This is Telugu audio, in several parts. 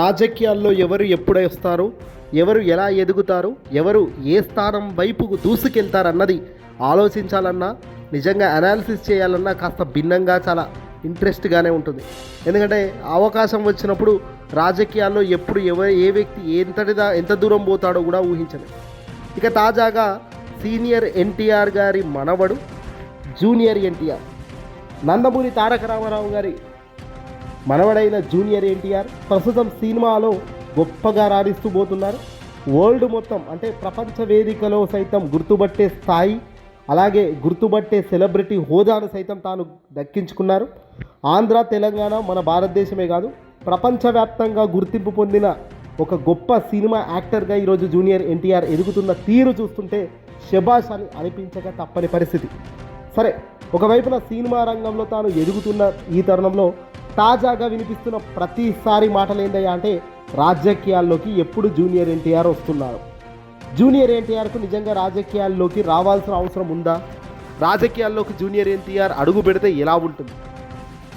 రాజకీయాల్లో ఎవరు ఎప్పుడు వస్తారు? ఎవరు ఎలా ఎదుగుతారు? ఎవరు ఏ స్థానం వైపుకు దూసుకెళ్తారన్నది ఆలోచించాలన్నా నిజంగా అనాలిసిస్ చేయాలన్నా కాస్త భిన్నంగా చాలా ఇంట్రెస్ట్గానే ఉంటుంది. ఎందుకంటే అవకాశం వచ్చినప్పుడు రాజకీయాల్లో ఎప్పుడు ఎవరు ఏ వ్యక్తి ఎంతటిదా ఎంత దూరం పోతాడో కూడా ఊహించలేదు ఇక తాజాగా సీనియర్ ఎన్టీఆర్ గారి మనవడు జూనియర్ ఎన్టీఆర్. నందమూరి తారక రామారావు గారి మనవడైన జూనియర్ ఎన్టీఆర్ ప్రస్తుతం సినిమాలో గొప్పగా రాణిస్తూ పోతున్నారు. వరల్డ్ మొత్తం అంటే ప్రపంచ వేదికలో సైతం గుర్తుపట్టే స్థాయి అలాగే గుర్తుపట్టే సెలబ్రిటీ హోదాను సైతం తాను దక్కించుకున్నారు. ఆంధ్ర తెలంగాణ మన భారతదేశమే కాదు ప్రపంచవ్యాప్తంగా గుర్తింపు పొందిన ఒక గొప్ప సినిమా యాక్టర్గా ఈరోజు జూనియర్ ఎన్టీఆర్ ఎదుగుతున్న తీరు చూస్తుంటే శబాష్ అని అనిపించక తప్పని పరిస్థితి. సరే ఒకవైపున సినిమా రంగంలో తాను ఎదుగుతున్న ఈ తరుణంలో తాజాగా వినిపిస్తున్న ప్రతిసారి మాటలు ఏందయ్యా అంటే రాజకీయాల్లోకి ఎప్పుడు జూనియర్ ఎన్టీఆర్ వస్తున్నారు? జూనియర్ ఎన్టీఆర్కు నిజంగా రాజకీయాల్లోకి రావాల్సిన అవసరం ఉందా? రాజకీయాల్లోకి జూనియర్ ఎన్టీఆర్ అడుగు పెడితే ఎలా ఉంటుంది?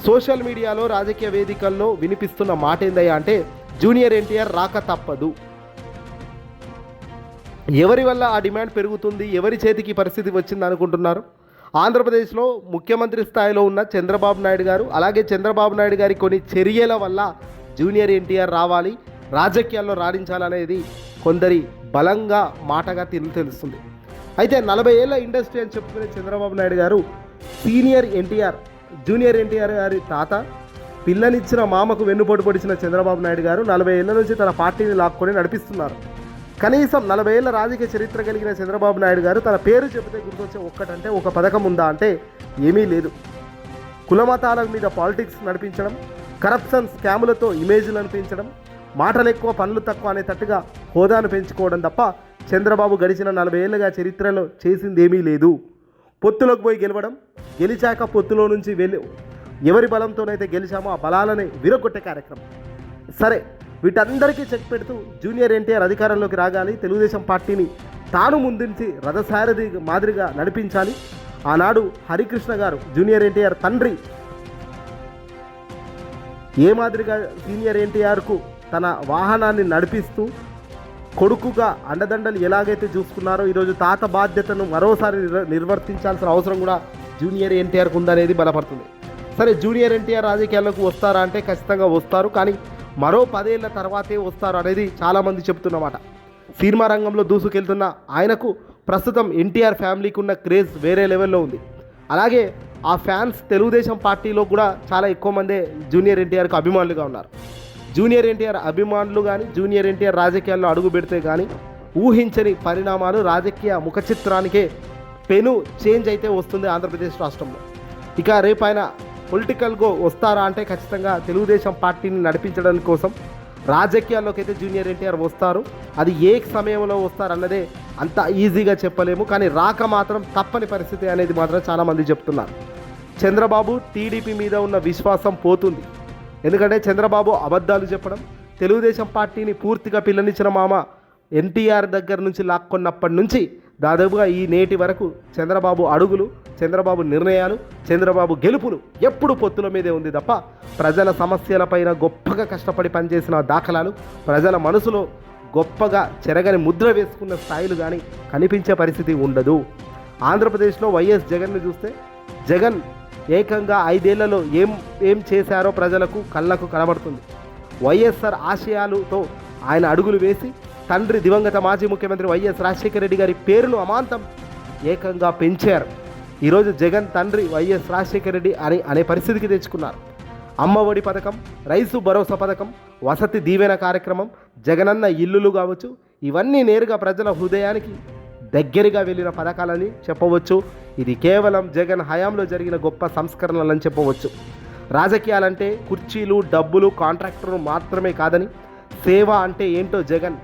సోషల్ మీడియాలో రాజకీయ వేదికల్లో వినిపిస్తున్న మాట ఏందయ్యా అంటే జూనియర్ ఎన్టీఆర్ రాక తప్పదు. ఎవరి వల్ల ఆ డిమాండ్ పెరుగుతుంది? ఎవరి చేతికి పరిస్థితి వచ్చింది అనుకుంటున్నారు ఆంధ్రప్రదేశ్లో ముఖ్యమంత్రి స్థాయిలో ఉన్న చంద్రబాబు నాయుడు గారు అలాగే చంద్రబాబు నాయుడు గారి కొన్ని చర్యల వల్ల జూనియర్ ఎన్టీఆర్ రావాలి రాజకీయాల్లో రాణించాలనేది కొందరి బలంగా మాటగా తిని తెలుస్తుంది. అయితే నలభై ఏళ్ళ ఇండస్ట్రీ అని చెప్పుకునే చంద్రబాబు నాయుడు గారు సీనియర్ ఎన్టీఆర్ జూనియర్ ఎన్టీఆర్ గారి తాత పిల్లనిచ్చిన మామకు వెన్నుపోటు పొడిచిన చంద్రబాబు నాయుడు గారు నలభై ఏళ్ళ నుంచి తన పార్టీని లాక్కొని నడిపిస్తున్నారు. కనీసం నలభై ఏళ్ళ రాజకీయ చరిత్ర కలిగిన చంద్రబాబు నాయుడు గారు తన పేరు చెబితే గుర్తొచ్చే ఒక్కటంటే ఒక పథకం ఉందా అంటే ఏమీ లేదు. కులమతాల మీద పాలిటిక్స్ నడిపించడం కరప్షన్ స్కాములతో ఇమేజ్లు అనిపించడం మాటలు ఎక్కువ పనులు తక్కువ అనేటట్టుగా హోదాను పెంచుకోవడం తప్ప చంద్రబాబు గడిచిన నలభై ఏళ్ళుగా చరిత్రలో చేసిందేమీ లేదు. పొత్తులోకి పోయి గెలవడం గెలిచాక పొత్తులో నుంచి వెళ్ళి ఎవరి బలంతోనైతే గెలిచామో ఆ బలాలని విరగొట్టే కార్యక్రమం. సరే వీటందరికీ చెక్ పెడుతూ జూనియర్ ఎన్టీఆర్ అధికారంలోకి రాగాలి తెలుగుదేశం పార్టీని తాను ముందుంచి రథసారథి మాదిరిగా నడిపించాలి. ఆనాడు హరికృష్ణ గారు జూనియర్ ఎన్టీఆర్ తండ్రి. ఏ మాదిరిగా సీనియర్ ఎన్టీఆర్కు తన వాహనాన్ని నడిపిస్తూ కొడుకుగా అండదండలు ఎలాగైతే చూసుకున్నారో ఈరోజు తాత బాధ్యతను మరోసారి నిర్వ నిర్వర్తించాల్సిన అవసరం కూడా జూనియర్ ఎన్టీఆర్కు ఉందనేది బలపడుతుంది. సరే జూనియర్ ఎన్టీఆర్ రాజకీయాల్లోకి వస్తారా అంటే ఖచ్చితంగా వస్తారు. కానీ మరో పదేళ్ళ తర్వాతే వస్తారు అనేది చాలామంది చెప్తున్నమాట సినిమా రంగంలో దూసుకెళ్తున్న ఆయనకు ప్రస్తుతం ఎన్టీఆర్ ఫ్యామిలీకి ఉన్న క్రేజ్ వేరే లెవెల్లో ఉంది. అలాగే ఆ ఫ్యాన్స్ తెలుగుదేశం పార్టీలో కూడా చాలా ఎక్కువ మందే జూనియర్ ఎన్టీఆర్కు అభిమానులుగా ఉన్నారు. జూనియర్ ఎన్టీఆర్ అభిమానులు కానీ జూనియర్ ఎన్టీఆర్ రాజకీయాల్లో అడుగు పెడితే కానీ ఊహించని పరిణామాలు రాజకీయ ముఖ చిత్రానికే పెను చేంజ్ అయితే వస్తుంది ఆంధ్రప్రదేశ్ రాష్ట్రంలో. ఇక రేపు ఆయన పొలిటికల్గా వస్తారా అంటే ఖచ్చితంగా తెలుగుదేశం పార్టీని నడిపించడం కోసం రాజకీయాల్లోకి అయితే జూనియర్ ఎన్టీఆర్ వస్తారు. అది ఏ సమయంలో వస్తారన్నదే అంత ఈజీగా చెప్పలేము. కానీ రాక మాత్రం తప్పని పరిస్థితి అనేది మాత్రం చాలామంది చెప్తున్నారు. చంద్రబాబు టీడీపీ మీద ఉన్న విశ్వాసం పోతుంది. ఎందుకంటే చంద్రబాబు అబద్ధాలు చెప్పడం తెలుగుదేశం పార్టీని పూర్తిగా పిల్లనిచ్చిన మామ ఎన్టీఆర్ దగ్గర నుంచి లాక్కున్నప్పటి నుంచి దాదాపుగా ఈ నేటి వరకు చంద్రబాబు అడుగులు చంద్రబాబు నిర్ణయాలు చంద్రబాబు గెలుపులు ఎప్పుడు పొత్తుల మీదే ఉంది తప్ప ప్రజల సమస్యలపైన గొప్పగా కష్టపడి పనిచేసిన దాఖలాలు ప్రజల మనసులో గొప్పగా చెరగని ముద్ర వేసుకున్న స్థాయిలు కానీ కనిపించే పరిస్థితి ఉండదు. ఆంధ్రప్రదేశ్లో వైఎస్ జగన్ను చూస్తే జగన్ ఏకంగా ఐదేళ్ళలో ఏం ఏం చేశారో ప్రజలకు కళ్ళకు కనబడుతుంది. వైఎస్ఆర్ ఆశయాలతో ఆయన అడుగులు వేసి తండ్రి దివంగత మాజీ ముఖ్యమంత్రి వైఎస్ రాజశేఖర రెడ్డి గారి పేరును అమాంతం ఏకంగా పెంచారు. ఈరోజు జగన్ తండ్రి వైఎస్ రాజశేఖర రెడ్డి అని అనే పరిస్థితికి తెచ్చుకున్నారు. అమ్మఒడి పథకం రైతు భరోసా పథకం వసతి దీవెన కార్యక్రమం జగనన్న ఇల్లులు కావచ్చు ఇవన్నీ నేరుగా ప్రజల హృదయానికి దగ్గరగా వెళ్ళిన పథకాలని చెప్పవచ్చు. ఇది కేవలం జగన్ హయాంలో జరిగిన గొప్ప సంస్కరణలని చెప్పవచ్చు. రాజకీయాలంటే కుర్చీలు డబ్బులు కాంట్రాక్టర్లు మాత్రమే కాదని సేవ అంటే ఏంటో జగన్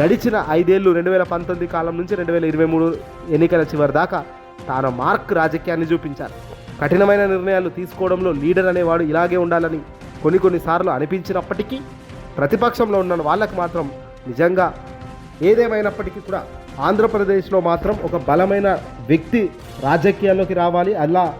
గడిచిన ఐదేళ్ళు రెండు వేల పంతొమ్మిది కాలం నుంచి రెండు వేల ఇరవై మూడు ఎన్నికల చివరి దాకా తాను మార్క్ రాజకీయాన్ని చూపించారు. కఠినమైన నిర్ణయాలు తీసుకోవడంలో లీడర్ అనేవాడు ఇలాగే ఉండాలని కొన్ని కొన్నిసార్లు అనిపించినప్పటికీ ప్రతిపక్షంలో ఉన్న వాళ్ళకు మాత్రం నిజంగా ఏదేమైనప్పటికీ కూడా ఆంధ్రప్రదేశ్లో మాత్రం ఒక బలమైన వ్యక్తి రాజకీయాల్లోకి రావాలి. అలా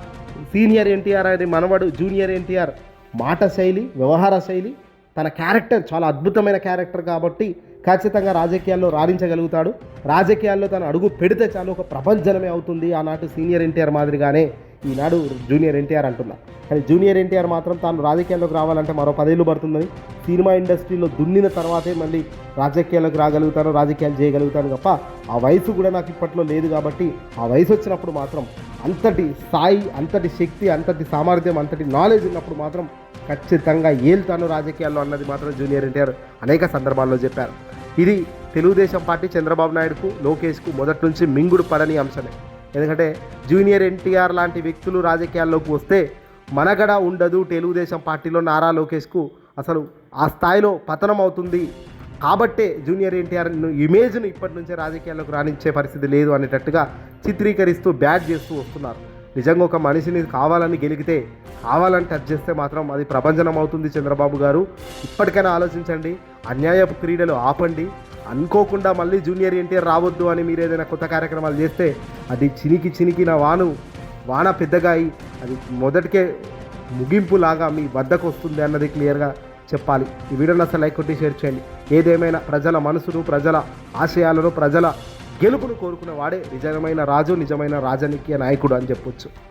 సీనియర్ ఎన్టీఆర్ అనే మనవడు జూనియర్ ఎన్టీఆర్ మాట శైలి వ్యవహార శైలి తన క్యారెక్టర్ చాలా అద్భుతమైన క్యారెక్టర్ కాబట్టి ఖచ్చితంగా రాజకీయాల్లో రాణించగలుగుతాడు. రాజకీయాల్లో తను అడుగు పెడితే చాలు ఒక ప్రపంచమే అవుతుంది. ఆనాటి సీనియర్ ఎన్టీఆర్ మాదిరిగానే ఈనాడు జూనియర్ ఎన్టీఆర్ అంటున్నా. కానీ జూనియర్ ఎన్టీఆర్ మాత్రం తాను రాజకీయాల్లోకి రావాలంటే మరో పదేళ్ళు పడుతుందని సినిమా ఇండస్ట్రీలో దున్నిన తర్వాతే మళ్ళీ రాజకీయాల్లోకి రాగలుగుతాను రాజకీయాలు చేయగలుగుతాను తప్ప ఆ వయసు కూడా నాకు ఇప్పట్లో లేదు కాబట్టి ఆ వయసు వచ్చినప్పుడు మాత్రం అంతటి స్థాయి అంతటి శక్తి అంతటి సామర్థ్యం అంతటి నాలెడ్జ్ ఉన్నప్పుడు మాత్రం ఖచ్చితంగా ఏల్తాను రాజకీయాల్లో అన్నది మాత్రం జూనియర్ ఎన్టీఆర్ అనేక సందర్భాల్లో చెప్పారు. ఇది తెలుగుదేశం పార్టీ చంద్రబాబు నాయుడుకు లోకేష్కు మొదటి నుంచి మింగుడు పడని అంశమే. ఎందుకంటే జూనియర్ ఎన్టీఆర్ లాంటి వ్యక్తులు రాజకీయాల్లోకి వస్తే మనగడ ఉండదు తెలుగుదేశం పార్టీలో నారా లోకేష్కు. అసలు ఆ స్థాయిలో పతనం అవుతుంది. కాబట్టే జూనియర్ ఎన్టీఆర్ ఇమేజ్ను ఇప్పటి నుంచే రాజకీయాల్లోకి రాణించే పరిస్థితి లేదు అనేటట్టుగా చిత్రీకరిస్తూ బ్యాట్ చేస్తూ వస్తున్నారు. నిజంగా ఒక మనిషిని కావాలని గెలిగితే కావాలని టచ్ చేస్తే మాత్రం అది ప్రపంచనం అవుతుంది చంద్రబాబు గారు. ఇప్పటికైనా ఆలోచించండి అన్యాయపు క్రీడలు ఆపండి. అనుకోకుండా మళ్ళీ జూనియర్ ఎన్టీఆర్ రావద్దు అని మీరు ఏదైనా కొత్త కార్యక్రమాలు చేస్తే అది చినికి చినికిన వాను వాన పెద్దగా అయి అది మొదటికే ముగింపులాగా మీ వద్దకు వస్తుంది అన్నది క్లియర్గా చెప్పాలి. ఈ వీడియోని అసలు లైక్ కొట్టి షేర్ చేయండి. ఏదేమైనా ప్రజల మనసును ప్రజల ఆశయాలను ప్రజల గెలుపును కోరుకునే వాడే నిజమైన రాజు నిజమైన రాజకీయ నాయకుడు అని చెప్పొచ్చు.